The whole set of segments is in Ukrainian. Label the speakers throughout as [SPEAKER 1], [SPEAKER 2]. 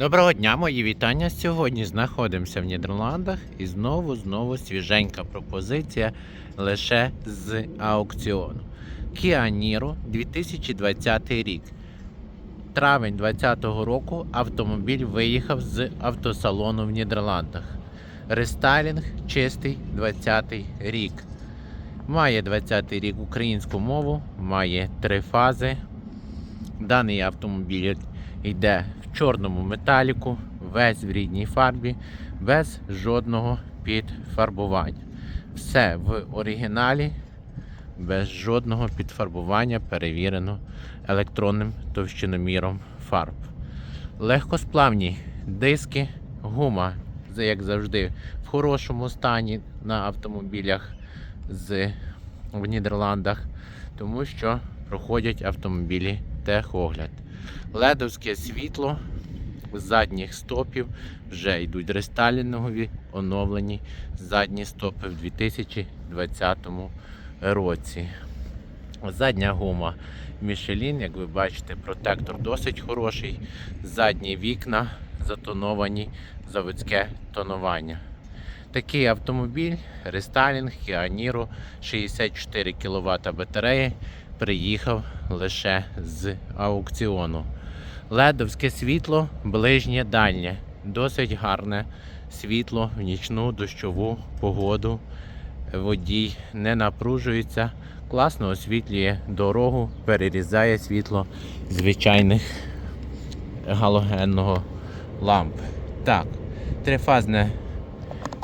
[SPEAKER 1] Доброго дня, мої вітання. Сьогодні знаходимося в Нідерландах і знову знову свіженька пропозиція лише з аукціону. Kia Niro 2020 рік. Травень 2020 року автомобіль виїхав з автосалону в Нідерландах. Рестайлінг чистий 20 рік. Має 20 рік українську мову, має три фази. Даний автомобіль йде чорному металіку, весь в рідній фарбі, без жодного підфарбування. Все в оригіналі, без жодного підфарбування, перевірено електронним товщиноміром фарб. Легкосплавні диски, гума, як завжди, в хорошому стані на автомобілях з, в Нідерландах, тому що проходять автомобілі техогляд. Ледовське світло задніх стопів вже йдуть рестайлінгові, оновлені задні стопи в 2020 році. Задня гума Michelin, як ви бачите, протектор досить хороший. Задні вікна затоновані, заводське тонування. Такий автомобіль, рестайлінг Kia Niro, 64 кВт батареї, приїхав лише з аукціону. Ледовське світло ближнє дальнє. Досить гарне світло в нічну дощову погоду. Водій не напружується, класно освітлює дорогу, перерізає світло звичайних галогенного ламп. Так, трифазне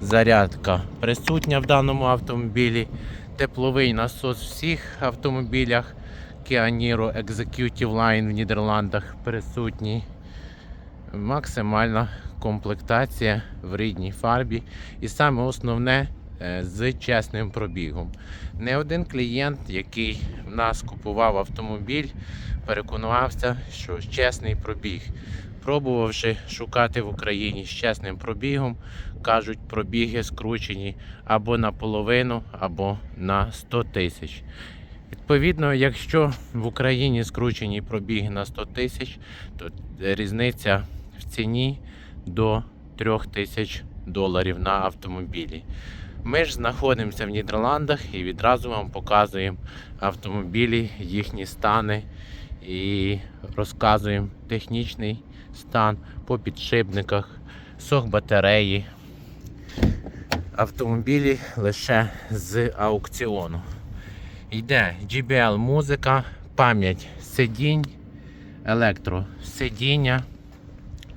[SPEAKER 1] зарядка присутня в даному автомобілі. Тепловий насос в всіх автомобілях Niro Executive Line в Нідерландах присутній. Максимальна комплектація в рідній фарбі. І саме основне е, з чесним пробігом. Не один клієнт, який в нас купував автомобіль, переконався, що чесний пробіг. Пробувавши шукати в Україні з чесним пробігом, кажуть, пробіги скручені або наполовину, або на 100 тисяч. Відповідно, якщо в Україні скручені пробіги на 100 тисяч, то різниця в ціні до 3 тисяч доларів на автомобілі. Ми ж знаходимося в Нідерландах і відразу вам показуємо автомобілі, їхні стани і розказуємо технічний стан по підшипниках, сох батареї. Автомобілі лише з аукціону. Йде JBL музика, пам'ять сидінь, електросидіння,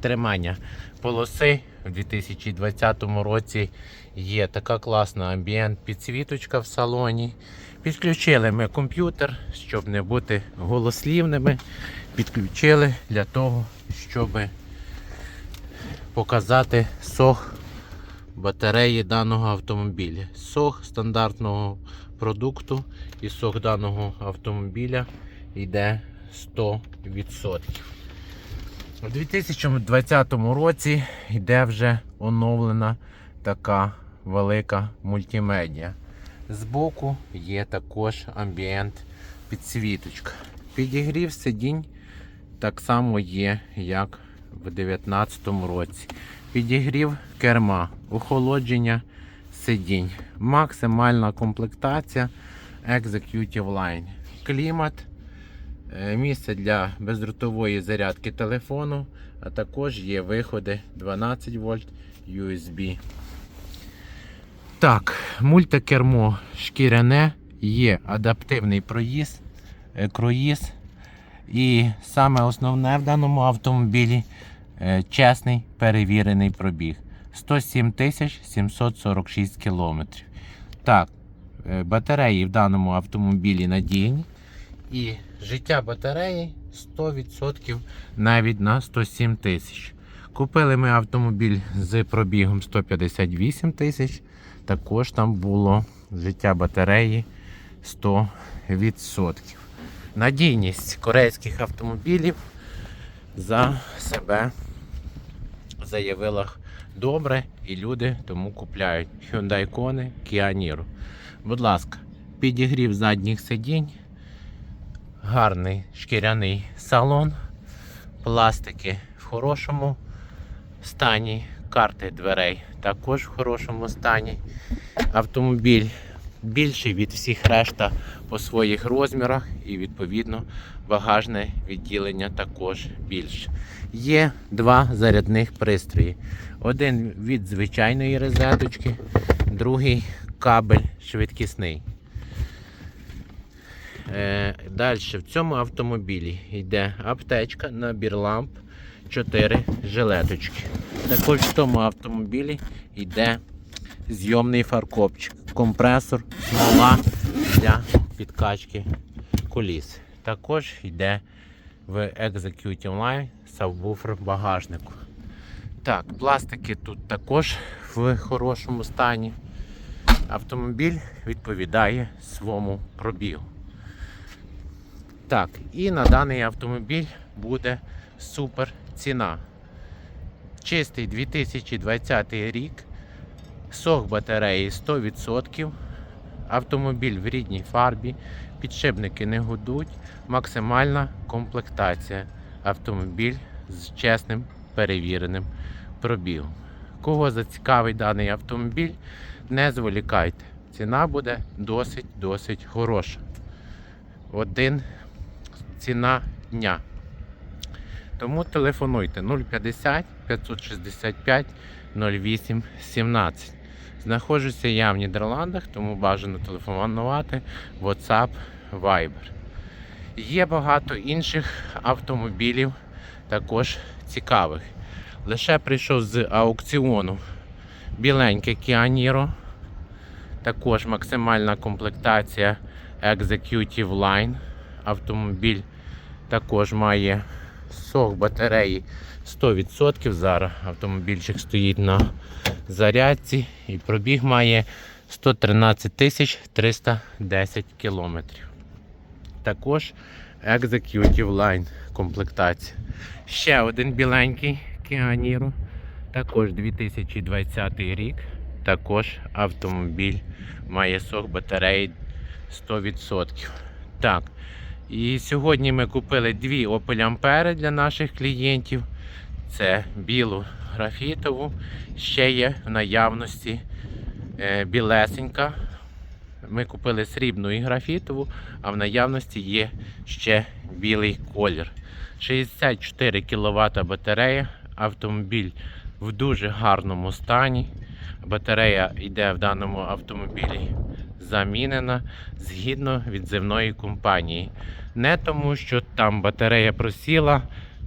[SPEAKER 1] тримання полоси. В 2020 році є така класна амбієнт підсвіточка в салоні. Підключили ми комп'ютер, щоб не бути голослівними. Підключили для того, щоб показати сох батареї даного автомобіля. Сох стандартного продукту і сох даного автомобіля йде 100%. У 2020 році йде вже оновлена така велика мультимедіа. Збоку є також амбієнт підсвіточка. Підігрів сидінь так само є, як в 2019 році. Підігрів керма, охолодження сидінь. Максимальна комплектація Executive Line. Клімат, е, місце для бездротової зарядки телефону, а також є виходи 12 вольт USB. Так, мультикермо шкіряне, є адаптивний проїзд, е, круїз. І саме основне в даному автомобілі е, чесний перевірений пробіг. 107 тисяч 746 кілометрів. Так, е, батареї в даному автомобілі надійні. І життя батареї 100% навіть на 107 тисяч. Купили ми автомобіль з пробігом 158 тисяч. Також там було життя батареї 100%. Надійність корейських автомобілів за себе заявила добре і люди тому купляють Hyundai Kona, Kia Niro. Будь ласка, підігрів задніх сидінь, гарний шкіряний салон, пластики в хорошому стані. Карти дверей також в хорошому стані. Автомобіль більший від всіх решта по своїх розмірах і відповідно багажне відділення також більше. Є два зарядних пристрої. Один від звичайної розеточки, другий кабель швидкісний. Е, Далі в цьому автомобілі йде аптечка, набір ламп, 4 жилеточки. Також в тому автомобілі йде зйомний фаркопчик, компресор, смола для підкачки коліс. Також йде в Executive Line сабвуфер багажнику. Так, пластики тут також в хорошому стані. Автомобіль відповідає своєму пробігу. Так, і на даний автомобіль буде супер ціна. Чистий 2020 рік. Сох батареї 100%. Автомобіль в рідній фарбі. Підшипники не гудуть. Максимальна комплектація. Автомобіль з чесним перевіреним пробігом. Кого зацікавить даний автомобіль, не зволікайте. Ціна буде досить-досить хороша. Один ціна дня. Тому телефонуйте 050 565 08 17. Знаходжуся я в Нідерландах, тому бажано телефонувати WhatsApp, Viber. Є багато інших автомобілів, також цікавих. Лише прийшов з аукціону біленьке Niro. Також максимальна комплектація Executive Line. Автомобіль також має сок батареї 100%. Зараз автомобільчик стоїть на зарядці і пробіг має 113 310 кілометрів. Також Executive Line комплектація. Ще один біленький Kia Niro. Також 2020 рік. Також автомобіль має сок батареї 100%. Так. І сьогодні ми купили дві Opel Ampere для наших клієнтів. Це білу графітову. Ще є в наявності е, білесенька. Ми купили срібну і графітову, а в наявності є ще білий колір. 64 кВт батарея. Автомобіль в дуже гарному стані. Батарея йде в даному автомобілі замінена згідно відзивної компанії. Не тому, що там батарея просіла,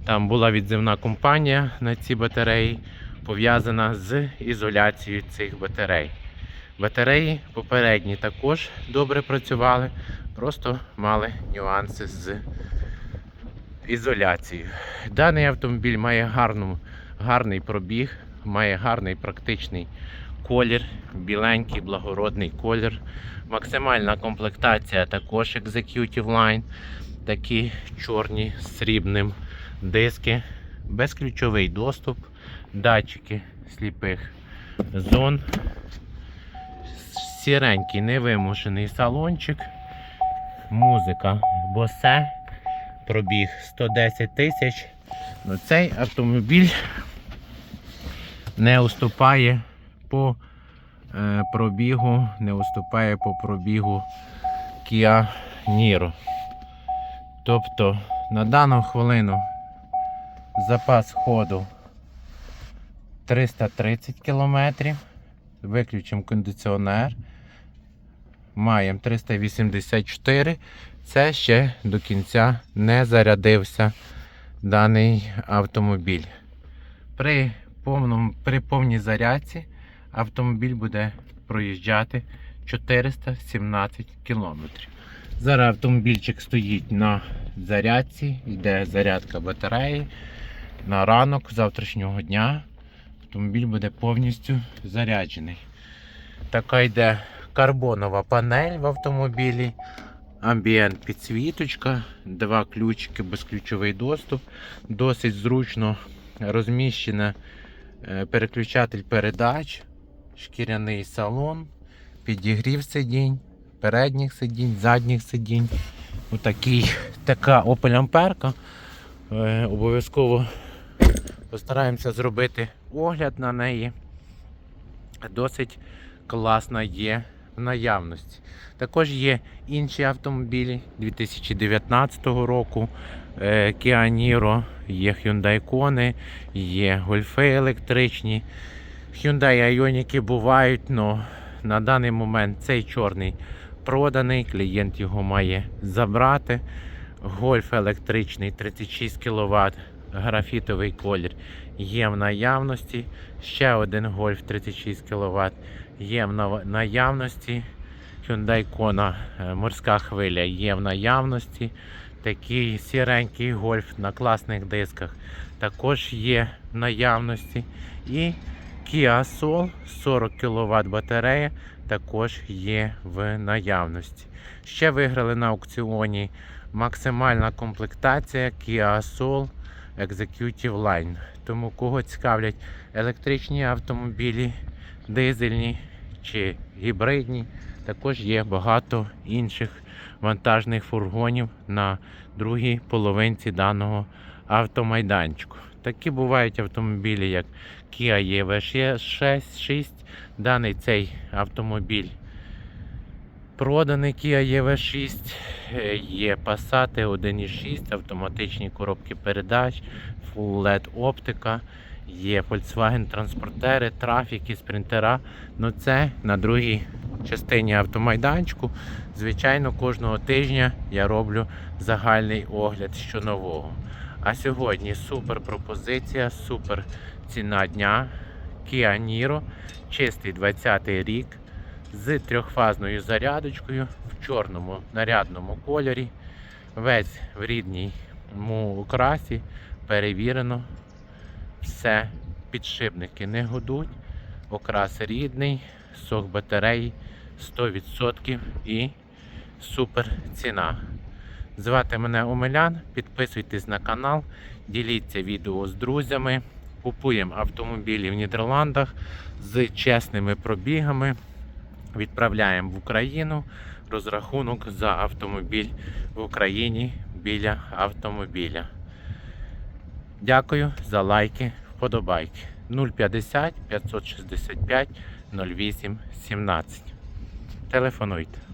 [SPEAKER 1] там була відзивна компанія на ці батареї, пов'язана з ізоляцією цих батарей. Батареї попередні також добре працювали, просто мали нюанси з ізоляцією. Даний автомобіль має гарну, гарний пробіг, має гарний практичний колір, біленький, благородний колір. Максимальна комплектація також Executive Line. Такі чорні з срібним диски, безключовий доступ, датчики сліпих зон, сіренький невимушений салончик, музика босе, пробіг 110 тисяч. Ну, цей автомобіль не уступає по е, пробігу, не уступає по пробігу Kia Niro. Тобто на дану хвилину запас ходу 330 км. Виключимо кондиціонер. Маємо 384. Це ще до кінця не зарядився даний автомобіль. При, повному, при повній зарядці автомобіль буде проїжджати 417 км. Зараз автомобільчик стоїть на зарядці, йде зарядка батареї. На ранок завтрашнього дня автомобіль буде повністю заряджений. Така йде карбонова панель в автомобілі, амбієнт підсвіточка, два ключики, безключовий доступ. Досить зручно розміщене е, переключатель передач, шкіряний салон, підігрів сидінь, передніх сидінь, задніх сидінь. Отакий, така Opel Amperка. Е, Обов'язково постараємося зробити огляд на неї. Досить класна є в наявності. Також є інші автомобілі 2019 року. е, Kia Niro, є Hyundai Kona, є гольфи електричні. Hyundai Ioniq бувають, але на даний момент цей чорний проданий, клієнт його має забрати. Гольф електричний 36 кВт, графітовий колір є в наявності. Ще один гольф 36 кВт є в наявності. Hyundai Kona е, морська хвиля є в наявності. Такий сіренький гольф на класних дисках також є в наявності. І Kia Soul 40 кВт батарея також є в наявності. Ще виграли на аукціоні максимальна комплектація Kia Soul Executive Line. Тому кого цікавлять електричні автомобілі, дизельні чи гібридні, також є багато інших вантажних фургонів на другій половинці даного автомайданчику. Такі бувають автомобілі, як Kia EV6. 6. Даний цей автомобіль проданий Kia EV6. Е, Є Passat 1.6, автоматичні коробки передач, Full LED оптика. Є Volkswagen транспортери, трафіки, спринтера. Ну це на другій частині автомайданчику. Звичайно, кожного тижня я роблю загальний огляд що нового. А сьогодні супер пропозиція, супер ціна дня. Kia Niro, чистий 20 рік з трьохфазною зарядочкою в чорному нарядному кольорі. Весь в рідному окрасі, перевірено. Все, підшипники не гудуть, окрас рідний, сок батареї 100% і супер ціна. Звати мене Омелян, підписуйтесь на канал, діліться відео з друзями. Купуємо автомобілі в Нідерландах з чесними пробігами. Відправляємо в Україну розрахунок за автомобіль в Україні біля автомобіля. Дякую за лайки, вподобайки. 050 565 08 17. Телефонуйте.